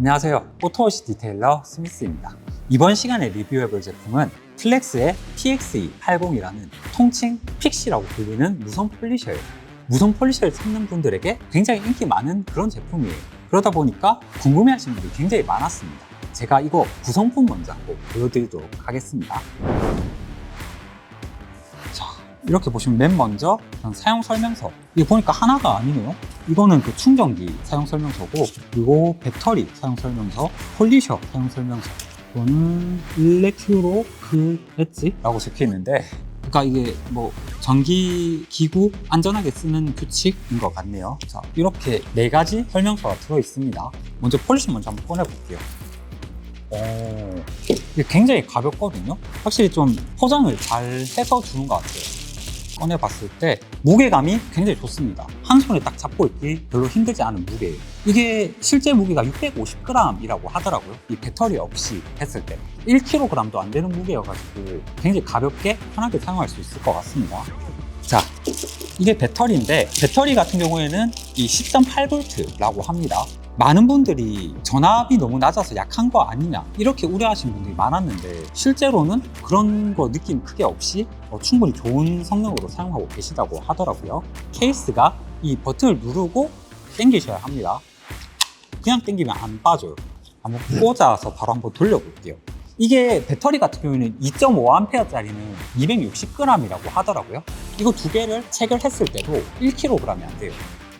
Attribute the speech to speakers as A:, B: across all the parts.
A: 안녕하세요. 오토워시 디테일러 스미스입니다. 이번 시간에 리뷰해볼 제품은 플렉스의 PXE80이라는 통칭 픽시라고 불리는 무선 폴리셔예요. 무선 폴리셔를 찾는 분들에게 굉장히 인기 많은 그런 제품이에요. 그러다 보니까 궁금해하시는 분들이 굉장히 많았습니다. 제가 이거 구성품 먼저 한번 보여드리도록 하겠습니다. 자, 이렇게 보시면 맨 먼저 사용 설명서. 이거 보니까 하나가 아니네요. 이거는 그 충전기 사용 설명서고, 그리고 배터리 사용 설명서, 폴리셔 사용 설명서. 이거는 일렉트로 그 엣지 라고 적혀 있는데, 그러니까 이게 뭐 전기 기구 안전하게 쓰는 규칙인 것 같네요. 자, 이렇게 네 가지 설명서가 들어 있습니다. 먼저 폴리셔 먼저 한번 꺼내 볼게요. 오, 이게 굉장히 가볍거든요. 확실히 좀 포장을 잘 해서 주는 것 같아요. 꺼내봤을 때 무게감이 굉장히 좋습니다. 한 손에 딱 잡고 있기 별로 힘들지 않은 무게예요. 이게 실제 무게가 650g이라고 하더라고요. 이 배터리 없이 했을 때 1kg도 안 되는 무게여가지고 굉장히 가볍게 편하게 사용할 수 있을 것 같습니다. 자, 이게 배터리인데 배터리 같은 경우에는 이 10.8V라고 합니다. 많은 분들이 전압이 너무 낮아서 약한 거 아니냐 이렇게 우려하시는 분들이 많았는데 실제로는 그런 거 느낌 크게 없이 어, 충분히 좋은 성능으로 사용하고 계시다고 하더라고요. 케이스가 이 버튼을 누르고 당기셔야 합니다. 그냥 당기면 안 빠져요. 한번 꽂아서 바로 한번 돌려볼게요. 이게 배터리 같은 경우에는 2.5A짜리는 260g이라고 하더라고요. 이거 두 개를 체결했을 때도 1kg이 안 돼요.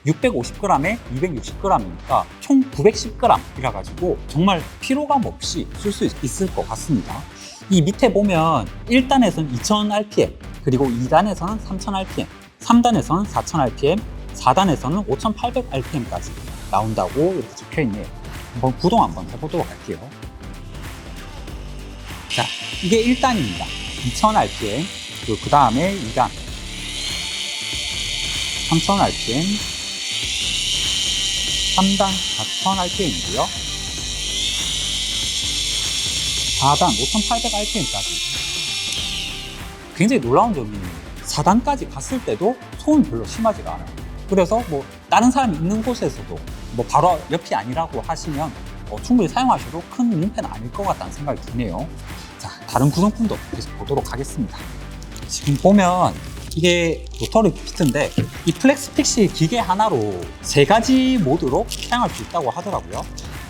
A: 650g에 260g이니까 총 910g이라 가지고 정말 피로감 없이 쓸 수 있을 것 같습니다. 이 밑에 보면 1단에서는 2000rpm, 그리고 2단에서는 3000rpm, 3단에서는 4000rpm, 4단에서는 5800rpm까지 나온다고 이렇게 적혀 있네요. 한번 구동 한번 해보도록 할게요. 자, 이게 1단입니다. 2000rpm, 그리고 그 다음에 2단. 3000rpm, 3단 4000rpm이고요. 4단 5800rpm까지. 굉장히 놀라운 점이 4단까지 갔을 때도 소음이 별로 심하지가 않아요. 그래서 뭐 다른 사람이 있는 곳에서도 뭐 바로 옆이 아니라고 하시면 어, 충분히 사용하셔도 큰 민폐는 아닐 것 같다는 생각이 드네요. 자, 다른 구성품도 계속 보도록 하겠습니다. 지금 보면 이게 로터리 피트인데 이 플렉스 픽시 기계 하나로 세 가지 모드로 사용할 수 있다고 하더라고요.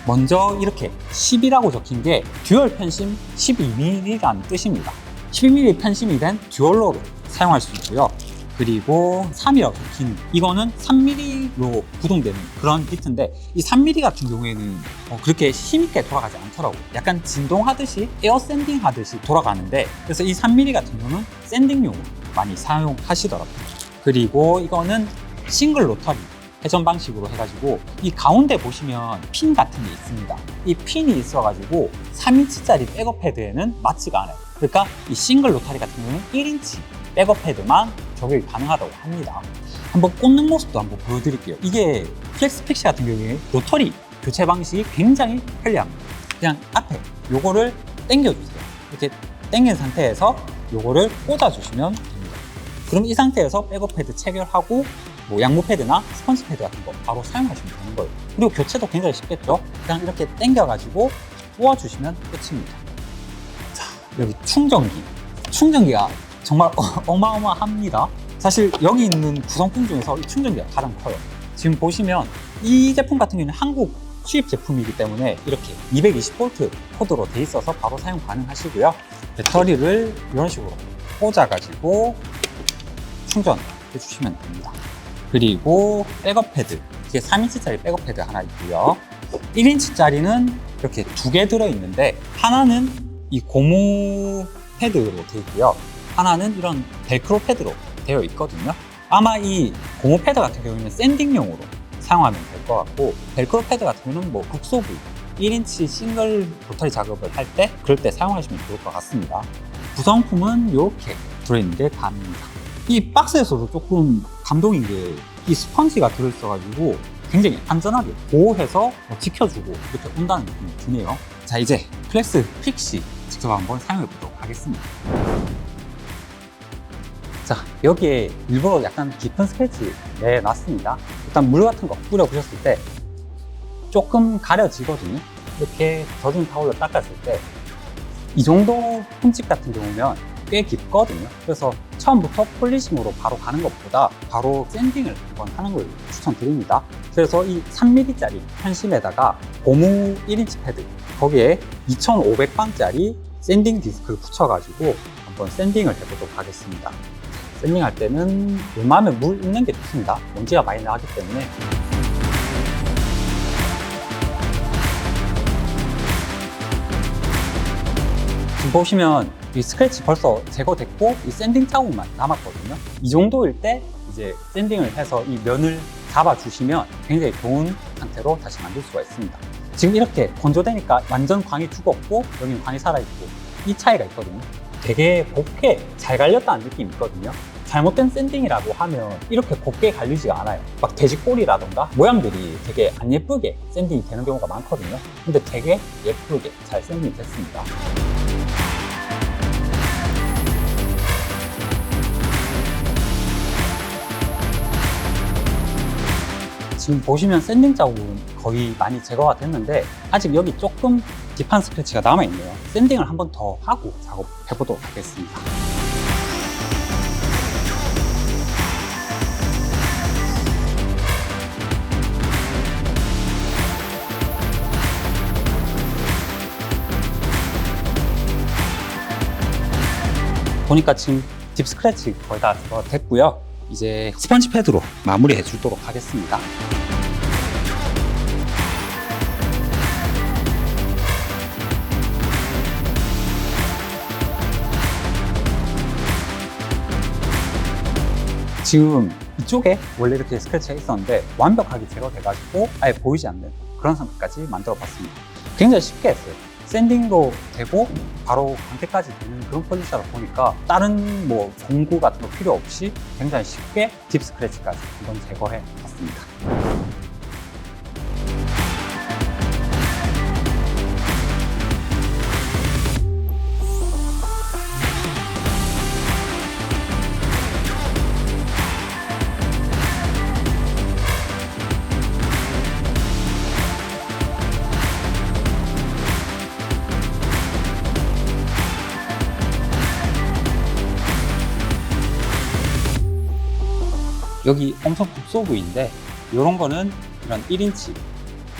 A: 먼저 이렇게 10이라고 적힌 게 듀얼 편심 12mm라는 뜻입니다. 12mm 편심이 된 듀얼로를 사용할 수 있고요. 그리고 3이라고 적힌 이거는 3mm로 구동되는 그런 비트인데 이 3mm 같은 경우에는 어, 그렇게 힘있게 돌아가지 않더라고요. 약간 진동하듯이 에어 샌딩 하듯이 돌아가는데 그래서 이 3mm 같은 경우는 샌딩용으로 많이 사용하시더라고요. 그리고 이거는 싱글 로터리 회전 방식으로 해가지고 이 가운데 보시면 핀 같은 게 있습니다. 이 핀이 있어가지고 3인치짜리 백업 패드에는 맞지가 않아요. 그러니까 이 싱글 로터리 같은 경우는 1인치 백업 패드만 적용이 가능하다고 합니다. 한번 꽂는 모습도 한번 보여드릴게요. 이게 플렉스 픽시 같은 경우에 로터리 교체 방식이 굉장히 편리합니다. 그냥 앞에 요거를 당겨주세요. 이렇게 당긴 상태에서 요거를 꽂아주시면 됩니다. 그럼 이 상태에서 백업 패드 체결하고 뭐 양모 패드나 스펀지 패드 같은 거 바로 사용하시면 되는 거예요. 그리고 교체도 굉장히 쉽겠죠? 그냥 이렇게 당겨가지고 꼬아주시면 끝입니다. 자, 여기 충전기. 충전기가 정말 어- 어마어마합니다. 사실 여기 있는 구성품 중에서 이 충전기가 가장 커요. 지금 보시면 이 제품 같은 경우는 한국 수입 제품이기 때문에 이렇게 220V 코드로 돼 있어서 바로 사용 가능하시고요. 배터리를 이런 식으로 꽂아가지고 충전해 주시면 됩니다. 그리고 백업 패드. 이게 3인치짜리 백업 패드 하나 있고요. 1인치짜리는 이렇게 두 개 들어있는데 하나는 이 고무 패드로 되어 있고요. 하나는 이런 벨크로 패드로 되어 있거든요. 아마 이 고무 패드 같은 경우에는 샌딩용으로 사용하면 될 것 같고 벨크로 패드 같은 경우는 뭐 국소부 1인치 싱글 로터리 작업을 할 때 그럴 때 사용하시면 좋을 것 같습니다. 구성품은 이렇게 들어있는 게 다입니다. 이 박스에서도 조금 감동인 게 이 스펀지가 들어있어가지고 굉장히 안전하게 보호해서 뭐 지켜주고 이렇게 온다는 느낌이 드네요. 자 이제 플렉스 픽시 직접 한번 사용해 보도록 하겠습니다. 자 여기에 일부러 약간 깊은 스케치 내놨습니다. 일단 물 같은 거 뿌려 보셨을 때 조금 가려지거든요. 이렇게 젖은 타올로 닦았을 때 이 정도 흠집 같은 경우면 꽤 깊거든요. 그래서 처음부터 폴리싱으로 바로 가는 것보다 바로 샌딩을 한번 하는 걸 추천드립니다. 그래서 이 3mm짜리 편심에다가 고무 1인치 패드 거기에 2500방짜리 샌딩 디스크를 붙여가지고 한번 샌딩을 해보도록 하겠습니다. 샌딩할 때는 웬만하면 물 있는 게 좋습니다. 먼지가 많이 나기 때문에 보시면 이 스크래치 벌써 제거됐고 이 샌딩 자국만 남았거든요. 이 정도일 때 이제 샌딩을 해서 이 면을 잡아주시면 굉장히 좋은 상태로 다시 만들 수가 있습니다. 지금 이렇게 건조되니까 완전 광이 죽었고 여기는 광이 살아있고 이 차이가 있거든요. 되게 곱게 잘 갈렸다는 느낌이 있거든요. 잘못된 샌딩이라고 하면 이렇게 곱게 갈리지가 않아요. 막 돼지꼬리라던가 모양들이 되게 안 예쁘게 샌딩이 되는 경우가 많거든요. 근데 되게 예쁘게 잘 샌딩이 됐습니다. 지금 보시면 샌딩 자국은 거의 많이 제거가 됐는데 아직 여기 조금 딥한 스크래치가 남아있네요. 샌딩을 한 번 더 하고 작업해 보도록 하겠습니다. 보니까 지금 딥 스크래치 거의 다 됐고요. 이제 스펀지 패드로 마무리해 주도록 하겠습니다. 지금 이쪽에 원래 이렇게 스크래치가 있었는데 완벽하게 제거돼가지고 아예 보이지 않는 그런 상태까지 만들어 봤습니다. 굉장히 쉽게 했어요. 샌딩도 되고 바로 광택까지 되는 그런 포지션을 보니까 다른 뭐 공구 같은 거 필요 없이 굉장히 쉽게 딥 스크래치까지 한번 제거해 봤습니다. 여기 엄청 국소부인데 이런 거는 이런 1인치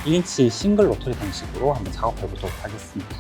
A: 1인치 싱글 로터리 방식으로 한번 작업해 보도록 하겠습니다.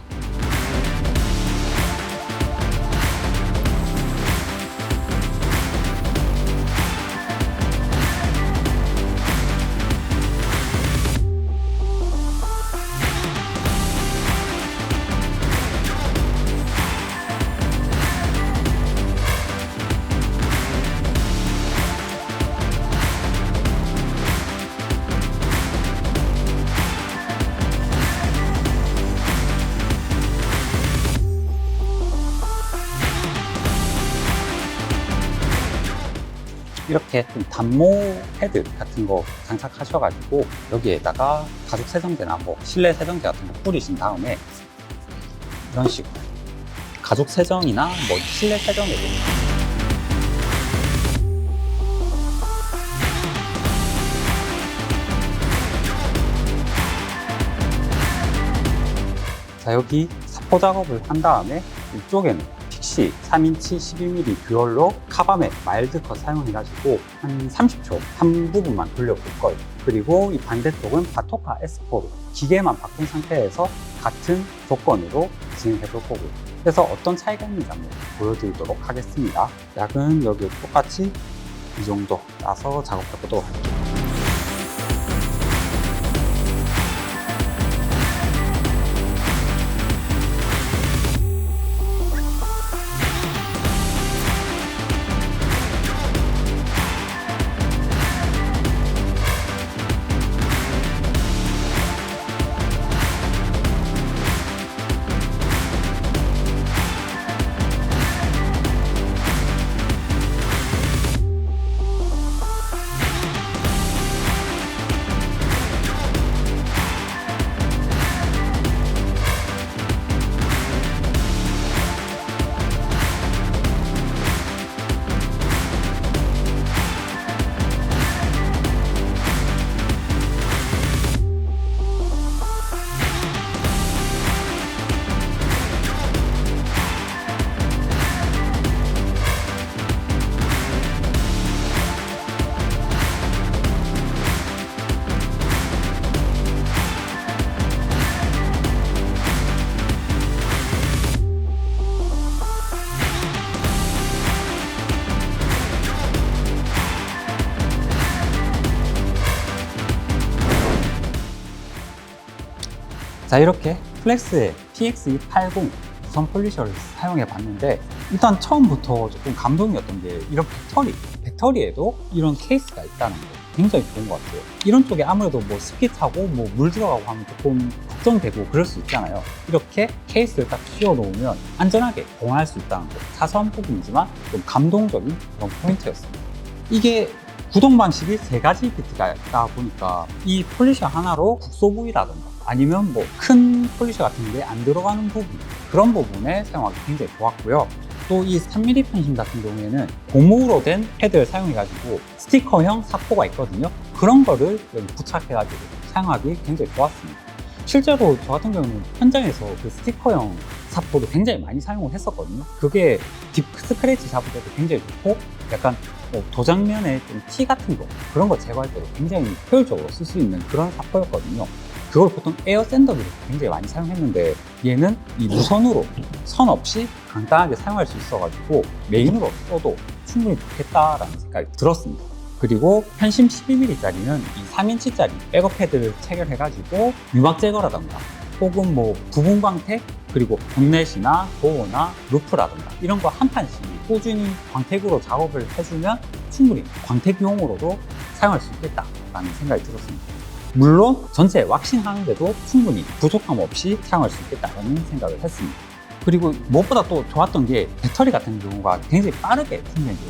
A: 이렇게 좀 단모 패드 같은 거 장착하셔가지고 여기에다가 가죽 세정제나 뭐 실내 세정제 같은 거 뿌리신 다음에 이런 식으로 가죽 세정이나 뭐 실내 세정제로 자 여기 사포 작업을 한 다음에 이쪽에는 픽시 3인치 12mm 듀얼로 카바멧 마일드 컷 사용해가지고 한 30초 한 부분만 돌려볼 거예요. 그리고 이 반대쪽은 바토카 S4로 기계만 바꾼 상태에서 같은 조건으로 진행해 볼 거고요. 그래서 어떤 차이가 있는지 한번 보여드리도록 하겠습니다. 약은 여기 똑같이 이 정도 따서 작업해 보도록 할게요. 자 이렇게 플렉스의 PX280 무선 폴리셔를 사용해 봤는데 일단 처음부터 조금 감동이었던 게 이런 배터리 배터리에도 이런 케이스가 있다는 거 굉장히 좋은 것 같아요. 이런 쪽에 아무래도 뭐 습기 타고 뭐 물 들어가고 하면 조금 걱정되고 그럴 수 있잖아요. 이렇게 케이스를 딱 씌워 놓으면 안전하게 보관할 수 있다는 거 사소한 부분이지만 좀 감동적인 그런 포인트였습니다. 이게 구동 방식이 세 가지 비트가 있다 보니까 이 폴리셔 하나로 국소 부위라든가 아니면 뭐 큰 폴리셔 같은 게 안 들어가는 부분 그런 부분에 사용하기 굉장히 좋았고요. 또 이 3mm 편심 같은 경우에는 고무로 된 패드를 사용해가지고 스티커형 사포가 있거든요. 그런 거를 여기 부착해가지고 사용하기 굉장히 좋았습니다. 실제로 저 같은 경우는 현장에서 그 스티커형 사포도 굉장히 많이 사용을 했었거든요. 그게 딥 스크래치 잡을 때도 굉장히 좋고 약간 뭐 도장면에 좀 티 같은 거 그런 거 제거할 때도 굉장히 효율적으로 쓸 수 있는 그런 사포였거든요. 그걸 보통 에어 샌더기로 굉장히 많이 사용했는데 얘는 이 무선으로 선 없이 간단하게 사용할 수 있어가지고 메인으로 써도 충분히 좋겠다라는 생각이 들었습니다. 그리고 편심 12mm짜리는 이 3인치짜리 백업 패드를 체결해가지고 유막 제거라던가 혹은 뭐 부분 광택 그리고 본넷이나 도어나 루프라던가 이런 거 한 판씩 꾸준히 광택으로 작업을 해주면 충분히 광택용으로도 사용할 수 있겠다라는 생각이 들었습니다. 물론 전체 왁싱하는데도 충분히 부족함 없이 사용할 수 있겠다라는 생각을 했습니다. 그리고 무엇보다 또 좋았던 게 배터리 같은 경우가 굉장히 빠르게 충전돼요.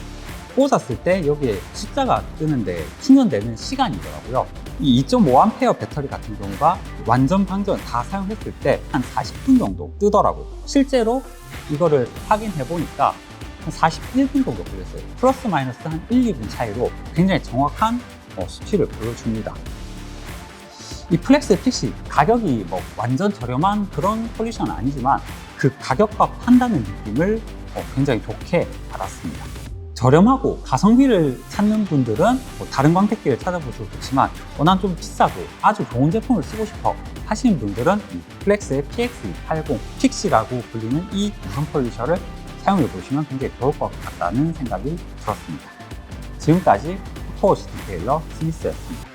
A: 꽂았을 때 여기에 숫자가 뜨는데 충전되는 시간이더라고요. 이 2.5A 배터리 같은 경우가 완전 방전 다 사용했을 때 한 40분 정도 뜨더라고요. 실제로 이거를 확인해 보니까 한 41분 정도 걸렸어요. 플러스 마이너스 한 1, 2분 차이로 굉장히 정확한 어, 수치를 보여줍니다. 이 플렉스 픽시 가격이 뭐 완전 저렴한 그런 폴리션은 아니지만 그 가격과 판다는 느낌을 어, 굉장히 좋게 받았습니다. 저렴하고 가성비를 찾는 분들은 뭐 다른 광택기를 찾아보셔도 좋지만 워낙 좀 비싸고 아주 좋은 제품을 쓰고 싶어 하시는 분들은 이 플렉스의 PX80 픽시라고 불리는 이 무선 폴리셔를 사용해 보시면 굉장히 좋을 것 같다는 생각이 들었습니다. 지금까지 포토워시 디테일러 스미스였습니다.